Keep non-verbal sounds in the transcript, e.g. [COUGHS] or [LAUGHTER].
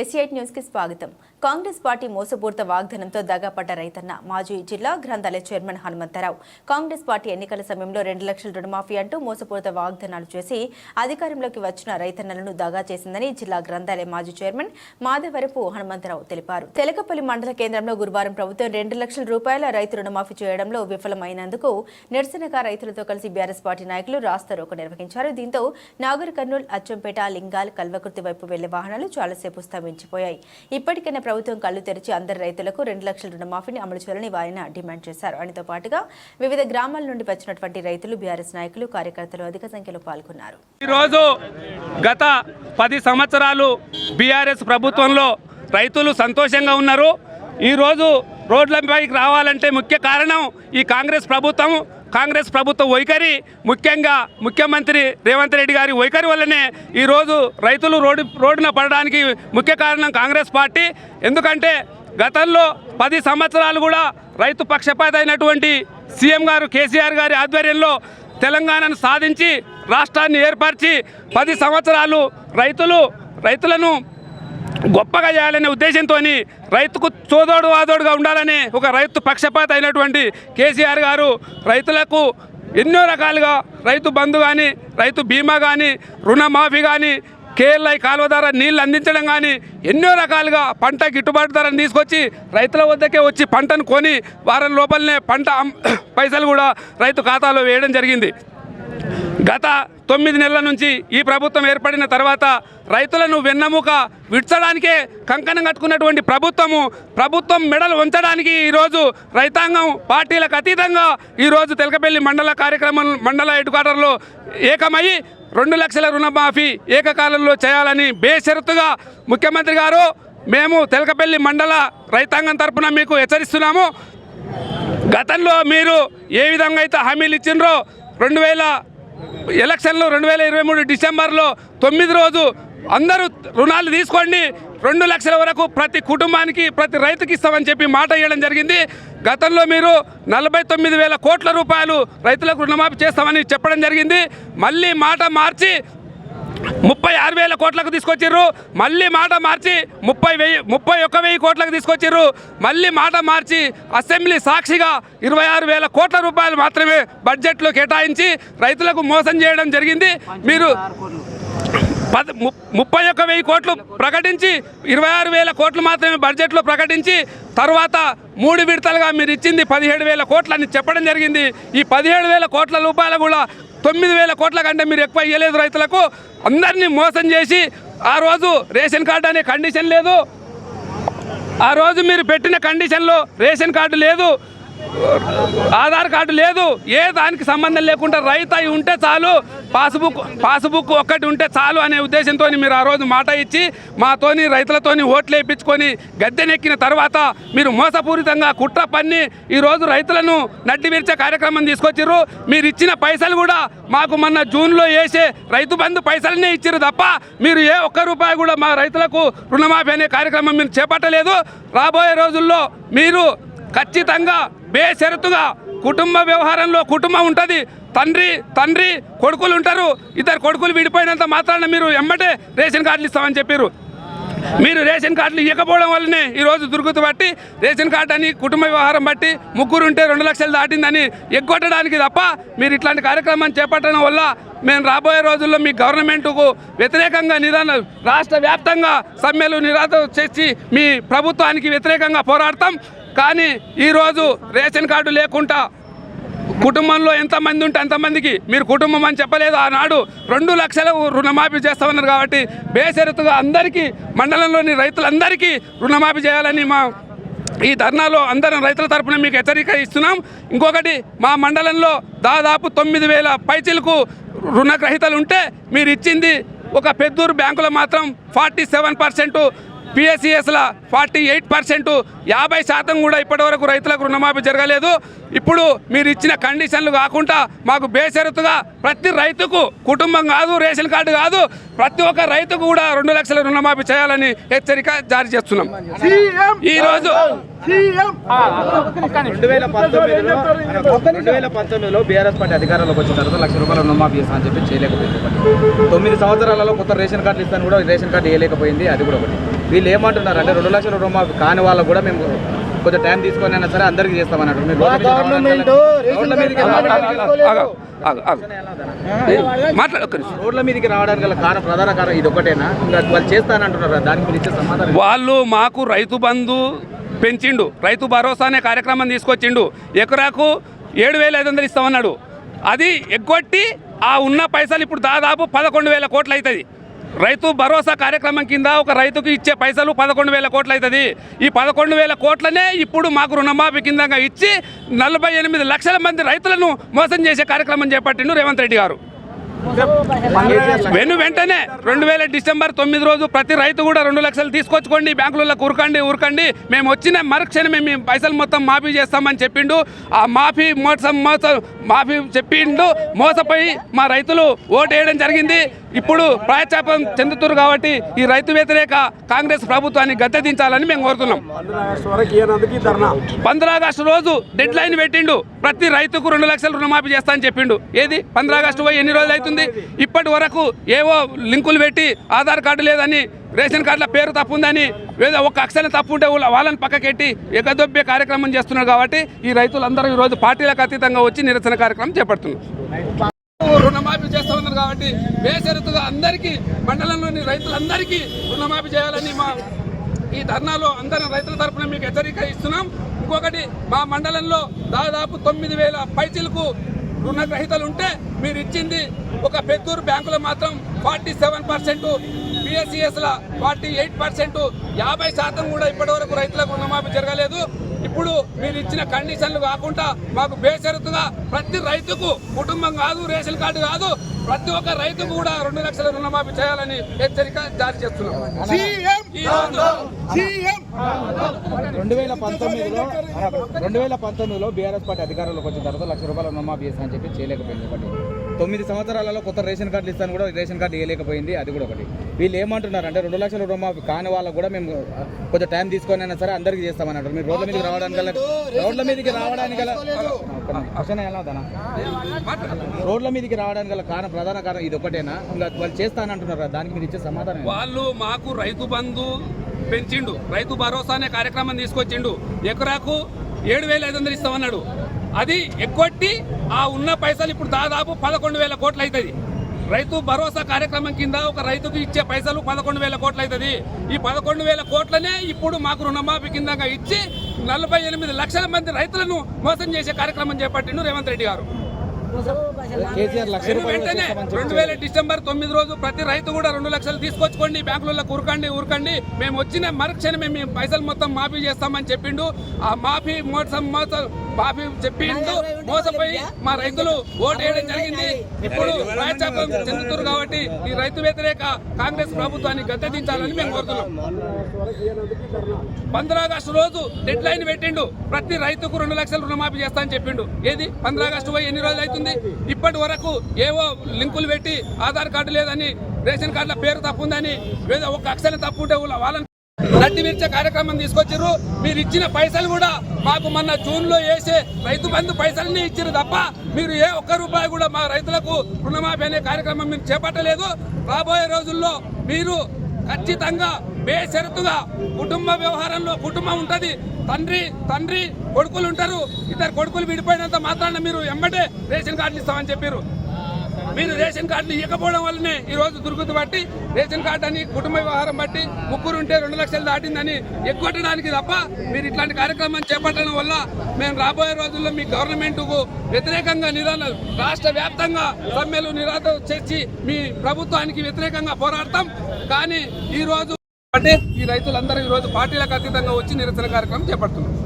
ఎస్ఐట్ న్యూస్కి స్వాగతం. కాంగ్రెస్ పార్టీ మోసపూరిత వాగ్దానంతో దగాపడ్డ రైతన్న మాజీ జిల్లా గ్రంథాలయ చైర్మన్ హనుమంతరావు. కాంగ్రెస్ పార్టీ ఎన్నికల సమయంలో రెండు లక్షల రుణమాఫీ అంటూ మోసపూరిత వాగ్దానాలు చేసి అధికారంలోకి వచ్చిన రైతన్నలను దగా చేసిందని జిల్లా గ్రంథాలయ మాజీ చైర్మన్ మాధవరపు హనుమంతరావు తెలిపారు. తెలకపల్లి మండల కేంద్రంలో గురువారం ప్రభుత్వం రెండు లక్షల రూపాయల రైతు రుణమాఫీ చేయడంలో విఫలమైనందుకు నిరసనగా రైతులతో కలిసి బీఆర్ఎస్ పార్టీ నాయకులు రాస్తారోకో నిర్వహించారు. దీంతో నాగర్ కర్నూల్ అచ్చంపేట లింగాల్ కల్వకుర్తి వైపు వెళ్ళే వాహనాలు చాలాసేపు మించిపోయాయి ఇప్పటికైనా ప్రభుత్వం కళ్ళు తెరిచి అందరి రైతులకు రెండు లక్షల రుణమాఫీని అమలు చేయాలని వారిని డిమాండ్ చేశారు. ఆయనతో పాటుగా వివిధ గ్రామాల నుండి వచ్చినటువంటి రైతులు బీఆర్ఎస్ నాయకులు కార్యకర్తలు అధిక సంఖ్యలో పాల్గొన్నారు. ఈరోజు గత పది సంవత్సరాలు బీఆర్ఎస్ ప్రభుత్వంలో రైతులు సంతోషంగా ఉన్నారు. ఈరోజు రోడ్లపైకి రావాలంటే ముఖ్య కారణం ఈ కాంగ్రెస్ ప్రభుత్వం. కాంగ్రెస్ ప్రభుత్వ వైఖరి ముఖ్యంగా ముఖ్యమంత్రి రేవంత్ రెడ్డి గారి వైఖరి వల్లనే ఈరోజు రైతులు రోడ్డు రోడ్డున పడడానికి ముఖ్య కారణం కాంగ్రెస్ పార్టీ. ఎందుకంటే గతంలో పది సంవత్సరాలు కూడా రైతు పక్షపాత అయినటువంటి సీఎం గారు కేసీఆర్ గారి ఆధ్వర్యంలో తెలంగాణను సాధించి రాష్ట్రాన్ని ఏర్పరిచి పది సంవత్సరాలు రైతులు రైతులను గొప్పగా చేయాలనే ఉద్దేశంతో రైతుకు చోదోడు వాదోడుగా ఉండాలని ఒక రైతు పక్షపాత అయినటువంటి కేసీఆర్ గారు రైతులకు ఎన్నో రకాలుగా రైతు బంధు కానీ రైతు బీమా కానీ రుణమాఫీ కానీ కేఎల్ఐ కాలువ ద్వారా నీళ్ళు అందించడం కానీ ఎన్నో రకాలుగా పంట గిట్టుబాటు ధరను తీసుకొచ్చి రైతుల వద్దకే వచ్చి పంటను కొని వారం లోపలనే పంట [COUGHS] పైసలు కూడా రైతు ఖాతాలో వేయడం జరిగింది. గత తొమ్మిది నెలల నుంచి ఈ ప్రభుత్వం ఏర్పడిన తర్వాత రైతులను వెన్నెముక విడ్చడానికే కంకణం కట్టుకున్నటువంటి ప్రభుత్వము ప్రభుత్వం మెడలు ఉంచడానికి ఈరోజు రైతాంగం పార్టీలకు అతీతంగా ఈరోజు తెలకపల్లి మండల కార్యక్రమం మండల హెడ్ క్వార్టర్లో ఏకమై రెండు లక్షల రుణమాఫీ ఏకకాలంలో చేయాలని బేషరతుగా ముఖ్యమంత్రి గారు మేము తెలకపల్లి మండల రైతాంగం తరఫున మీకు హెచ్చరిస్తున్నాము. గతంలో మీరు ఏ విధంగా అయితే హామీలు ఇచ్చిండ్రో రెండు వేల ఎలక్షన్లు రెండు వేల ఇరవై మూడు డిసెంబర్లో తొమ్మిది రోజు అందరూ రుణాలు తీసుకోండి. రెండు లక్షల వరకు ప్రతి కుటుంబానికి ప్రతి రైతుకి ఇస్తామని చెప్పి మాట ఇవ్వడం జరిగింది. గతంలో మీరు నలభై తొమ్మిది వేల కోట్ల రూపాయలు రైతులకు రుణమాఫీ చేస్తామని చెప్పడం జరిగింది. మళ్ళీ మాట మార్చి ముప్పై ఆరు వేల కోట్లకు తీసుకొచ్చిర్రు. మళ్ళీ మాట మార్చి ముప్పై వెయ్యి ముప్పై ఒక్క వెయ్యి కోట్లకు తీసుకొచ్చిర్రు. మళ్ళీ మాట మార్చి అసెంబ్లీ సాక్షిగా ఇరవై ఆరు వేల కోట్ల రూపాయలు మాత్రమే బడ్జెట్లో కేటాయించి రైతులకు మోసం చేయడం జరిగింది. మీరు పద ము- ముప్పై ఒక్క వెయ్యి కోట్లు ప్రకటించి ఇరవై ఆరు వేల కోట్లు మాత్రమే బడ్జెట్లో ప్రకటించి తర్వాత మూడు విడతలుగా మీరు ఇచ్చింది పదిహేడు వేల కోట్లు అని చెప్పడం జరిగింది. ఈ పదిహేడు వేల కోట్ల రూపాయలు కూడా తొమ్మిది వేల కోట్ల కంటే మీరు ఎక్కువ ఇవ్వలేదు రైతులకు. అందరినీ మోసం చేసి ఆ రోజు రేషన్ కార్డు అనే కండిషన్ లేదు. ఆ రోజు మీరు పెట్టిన కండిషన్లో రేషన్ కార్డు లేదు. ఆధార్ కార్డు లేదు. ఏ దానికి సంబంధం లేకుండా రైతు అయి ఉంటే చాలు పాస్బుక్ పాస్బుక్ ఒక్కటి ఉంటే చాలు అనే ఉద్దేశంతో మీరు ఆ రోజు మాట ఇచ్చి మాతోని రైతులతోని ఓట్లు వేయించుకొని గద్దెనెక్కిన తర్వాత మీరు మోసపూరితంగా కుట్ర పన్ని ఈరోజు రైతులను నడ్డి విరిచే కార్యక్రమం తీసుకొచ్చిర్రు. మీరు ఇచ్చిన పైసలు కూడా మాకు మొన్న జూన్లో వేసే రైతు బంధు పైసలనే ఇచ్చిర్రు తప్ప మీరు ఏ ఒక్క రూపాయి కూడా మా రైతులకు రుణమాఫీ అనే కార్యక్రమం మీరు చేపట్టలేదు. రాబోయే రోజుల్లో మీరు ఖచ్చితంగా బేషరతుగా కుటుంబ వ్యవహారంలో కుటుంబం ఉంటుంది. తండ్రి తండ్రి కొడుకులు ఉంటారు. ఇద్దరు కొడుకులు విడిపోయినంత మాత్రాన మీరు ఎమ్మటే రేషన్ కార్డులు ఇస్తామని చెప్పారు మీరు రేషన్ కార్డులు ఇవ్వకపోవడం వల్లనే ఈరోజు దుర్గుతు బట్టి రేషన్ కార్డు అని కుటుంబ వ్యవహారం బట్టి ముగ్గురు ఉంటే రెండు లక్షలు దాటిందని ఎగ్గొట్టడానికి తప్ప మీరు ఇట్లాంటి కార్యక్రమాన్ని చేపట్టడం వల్ల మేము రాబోయే రోజుల్లో మీ గవర్నమెంట్కు వ్యతిరేకంగా నిదాన రాష్ట్ర వ్యాప్తంగా సమ్మెలు నిరాధ చేసి మీ ప్రభుత్వానికి వ్యతిరేకంగా పోరాడతాం. కానీ ఈరోజు రేషన్ కార్డు లేకుండా కుటుంబంలో ఎంతమంది ఉంటే అంతమందికి మీరు కుటుంబం అని చెప్పలేదు. ఆనాడు రెండు లక్షల రుణమాఫీ చేస్తామన్నారు కాబట్టి బేషరతుగా అందరికీ మండలంలోని రైతులందరికీ రుణమాఫీ చేయాలని మా ఈ ధర్నాలో అందరం రైతుల తరఫున మీకు హెచ్చరిక ఇస్తున్నాం. ఇంకొకటి మా మండలంలో దాదాపు తొమ్మిది వేల పైచీలకు రుణగ్రహీతలు ఉంటే మీరు ఇచ్చింది ఒక పెద్దూరు బ్యాంకులో మాత్రం ఫార్టీ సెవెన్ పర్సెంట్ పిఎస్సిఎస్ల ఫార్టీ ఎయిట్ పర్సెంట్ యాభై శాతం కూడా ఇప్పటివరకు రైతులకు రుణమాఫీ జరగలేదు. ఇప్పుడు మీరు ఇచ్చిన కండిషన్లు కాకుండా మాకు బేషరతుగా ప్రతి రైతుకు కుటుంబం కాదు రేషన్ కార్డు కాదు ప్రతి ఒక్క రైతుకు కూడా రెండు లక్షల రుణమాఫీ చేయాలని హెచ్చరిక జారీ చేస్తున్నాం. ఈరోజు రెండు వేల పంతొమ్మిదిలో బీఆర్ఎస్ పార్టీ అధికారంలోకి వచ్చిన తర్వాత లక్ష రూపాయల రుణమాఫీ చేస్తా అని చెప్పి చేయలేకపోయింది. తొమ్మిది సంవత్సరాలలో కొత్త రేషన్ కార్డులు ఇస్తాను కూడా రేషన్ కార్డు వేయలేకపోయింది అది కూడా ఒకటి. వీళ్ళు ఏమంటున్నారు అంటే రెండు లక్షల రుణమాఫీ కాని వాళ్ళకు కూడా మేము కొంచెం టైం తీసుకొని అయినా సరే అందరికి చేస్తామన్నారు రోడ్ల మీదకి రావడానికి. రోడ్ల మీదకి గల కారణం ప్రధాన కారణం ఇది ఒకటేనా? ఇంకా వాళ్ళు చేస్తానంటున్నారు? దానికి మీరు ఇచ్చే సమాధానం వాళ్ళు మాకు రైతు బంధు పెంచిండు. రైతు భరోసా అనే కార్యక్రమం తీసుకొచ్చిండు. ఎకరాకు ఏడు వేల ఐదు వందలు ఇస్తామన్నాడు. అది ఎగ్గొట్టి ఆ ఉన్న పైసలు ఇప్పుడు దాదాపు పదకొండు వేల కోట్లు అవుతుంది. రైతు భరోసా కార్యక్రమం కింద ఒక రైతుకు ఇచ్చే పైసలు పదకొండు వేల కోట్లు అవుతుంది. ఈ పదకొండు వేల కోట్లనే ఇప్పుడు మాకు రుణమాఫీ కిందంగా ఇచ్చి నలభై ఎనిమిది లక్షల మంది రైతులను మోసం చేసే కార్యక్రమం చేపట్టిండు రేవంత్ రెడ్డి గారు. వెను వెంటనే రెండు వేల డిసెంబర్ తొమ్మిది రోజు ప్రతి రైతు కూడా రెండు లక్షలు తీసుకొచ్చుకోండి బ్యాంకులలో ఉరకండి ఉరకండి మేము వచ్చిన మరుక్షణమే మేము పైసలు మొత్తం మాఫీ చేస్తామని చెప్పిండు. ఆ మాఫీ మోసం మోసం మాఫీ చెప్పిండు. మోసపోయి మా రైతులు ఓటు వేయడం జరిగింది. ఇప్పుడు ప్రాయచాపం చెందుతున్నారు కాబట్టి ఈ రైతు వ్యతిరేక కాంగ్రెస్ ప్రభుత్వాన్ని గద్దె దించాలని మేము కోరుతున్నాం. పంద్రా ఆగస్టు రోజు డెడ్ లైన్ పెట్టిండు. ప్రతి రైతుకు రెండు లక్షలు రుణమాఫీ చేస్తా అని చెప్పిండు. ఏది? పంద్రా ఆగస్టు పోయి ఎన్ని రోజులు అవుతుంది? ఇప్పటి వరకు ఏవో లింకులు పెట్టి ఆధార్ కార్డు లేదని రేషన్ కార్డుల పేరు తప్పు ఉందని ఏదో ఒక అక్షరం తప్పు ఉంటే వాళ్ళ- వాళ్ళని పక్కకెట్టి ఎగదొబ్బే కార్యక్రమం చేస్తున్నారు కాబట్టి ఈ రైతులందరూ ఈరోజు పార్టీలకు అతీతంగా వచ్చి నిరసన కార్యక్రమం చేపడుతున్నారు. రుణమాఫీ చేస్తూ ఉన్నారు కాబట్టి బేషరతుగా అందరికీ మండలంలోని రైతులందరికీ రుణమాఫీ చేయాలని మా ఈ ధర్నాలో అందరం రైతుల తరఫున మీకు హెచ్చరిక ఇస్తున్నాం. ఇంకొకటి మా మండలంలో దాదాపు తొమ్మిది వేల పైచీలకు రుణగ్రహీతలు ఉంటే మీరు ఇచ్చింది ఒక పెద్దూరు బ్యాంకులో మాత్రం ఫార్టీ సెవెన్ పర్సెంట్ పిఎస్సిఎస్ల ఫార్టీ ఎయిట్ పర్సెంట్ యాభై శాతం కూడా ఇప్పటి వరకు రైతులకు రుణమాఫీ జరగలేదు. ఇప్పుడు మీరు ఇచ్చిన కండిషన్లు కాకుండా మాకు బేషరతుగా ప్రతి రైతుకు కుటుంబం కాదు రేషన్ కార్డు కాదు ప్రతి ఒక్క రైతుకు కూడా రెండు లక్షల రుణమాఫీ చేయాలని హెచ్చరిక జారీ చేస్తున్నాం. రెండు వేల పంతొమ్మిదిలో రెండు వేల పంతొమ్మిదిలో బీఆర్ఎస్ పార్టీ అధికారంలోకి వచ్చిన తర్వాత లక్ష రూపాయల రుణమాఫీ చేస్తా అని చెప్పి చేయలేకపోయింది ఒకటి తొమ్మిది సంవత్సరాలలో కొత్త రేషన్ కార్డులు ఇస్తాను కూడా రేషన్ కార్డు ఇవ్వలేకపోయింది అది కూడా ఒకటి. వీళ్ళు ఏమంటున్నారు అంటే రెండు లక్షల రుణమాఫీ కాని వాళ్ళకు కూడా మేము కొంచెం టైం తీసుకొని అయినా సరే అందరికి చేస్తామన్నారు. మీరు రోడ్ల మీదకి రావడానికి గల రోడ్ల మీదకి రావడానికి గల క్వశ్చన్ ఎలా రోడ్ల మీదకి రావడానికి గల కారణం ప్రధాన కారణం ఇది ఒకటేనా? ఇంకా వాళ్ళు చేస్తానంటున్నారు దానికి మీరు ఇచ్చే సమాధానం వాళ్ళు మాకు రైతు బంధు పెంచిండు. రైతు భరోసా అనే కార్యక్రమం తీసుకొచ్చిండు. ఎకరాకు ఏడు వేల ఐదు వందలు ఇస్తామన్నాడు. అది ఎగ్గొట్టి ఆ ఉన్న పైసలు ఇప్పుడు దాదాపు పదకొండు వేల కోట్లు అవుతుంది. రైతు భరోసా కార్యక్రమం కింద ఒక రైతుకు ఇచ్చే పైసలు పదకొండు వేల కోట్లు అవుతుంది. ఈ పదకొండు వేల కోట్లనే ఇప్పుడు మాకు రుణమాఫీ కింద ఇచ్చి నలభై ఎనిమిది లక్షల మంది రైతులను మోసం చేసే కార్యక్రమం చేపట్టిండు రేవంత్ రెడ్డి గారు. వెంటనే రెండు వేల డిసెంబర్ తొమ్మిది రోజు ప్రతి రైతు కూడా రెండు లక్షలు తీసుకొచ్చుకోండి బ్యాంకులలో ఉరకండి ఉరకండి మేము వచ్చిన మరుక్షణమే మేము పైసలు మొత్తం మాఫీ చేస్తామని చెప్పిండు. ఆ మాఫీ మోసం మోసం మాఫీ చెప్పిండు మోసపోయి మా రైతులు ఓటు వేయడం జరిగింది. ఇప్పుడు రాజ్యాంగం చెందుతున్నారు కాబట్టి ఈ రైతు వ్యతిరేక కాంగ్రెస్ ప్రభుత్వాన్ని గద్దెదించాలని మేము కోరుతున్నాం. పంద్రా ఆగస్టు రోజు డెడ్ లైన్ పెట్టిండు. ప్రతి రైతుకు రెండు లక్షలు రుణమాఫీ చేస్తా అని చెప్పిండు. ఏది? పంద్రా ఆగస్టు పోయి ఎన్ని రోజులు అవుతుంది? ఇప్పటి వరకు ఏవో లింకులు పెట్టి ఆధార్ కార్డు లేదని రేషన్ కార్డుల పేరు తప్పు ఉందని ఏదో ఒక అక్షరం తప్పు ఉంటే వాళ్ళ- వాళ్ళని నడ్డి విరిచే కార్యక్రమం తీసుకొచ్చారు మీరు ఇచ్చిన పైసలు కూడా మాకు మొన్న జూన్లో వేసే రైతు బంధు పైసల్ని ఇచ్చారు తప్ప మీరు ఏ ఒక్క రూపాయి కూడా మా రైతులకు రుణమాఫీ అనే కార్యక్రమం మీరు చేపట్టలేదు. రాబోయే రోజుల్లో మీరు ఖచ్చితంగా బేషరతుగా కుటుంబ వ్యవహారంలో కుటుంబం ఉంటుంది. తండ్రి తండ్రి కొడుకులు ఉంటారు. ఇద్దరు కొడుకులు విడిపోయినంత మాత్రాన మీరు ఎమ్మటే రేషన్ కార్డులు ఇస్తామని చెప్పారు మీరు రేషన్ కార్డులు ఇవ్వకపోవడం వల్లనే ఈ రోజు బట్టి రేషన్ కార్డు అని కుటుంబ వ్యవహారం బట్టి ముగ్గురు ఉంటే రెండు లక్షలు దాటిందని ఎగ్గొట్టడానికి తప్ప మీరు ఇట్లాంటి కార్యక్రమం చేపట్టడం వల్ల మేము రాబోయే రోజుల్లో మీ గవర్నమెంట్కు వ్యతిరేకంగా నిరాన రాష్ట్ర వ్యాప్తంగా సమ్మెలు నిరాధ చేసి మీ ప్రభుత్వానికి వ్యతిరేకంగా పోరాడతాం. కానీ ఈ రోజు అంటే ఈ రైతులందరూ ఈ రోజు పార్టీలకు అతీతంగా వచ్చి నిరసన కార్యక్రమం చేపడుతున్నారు.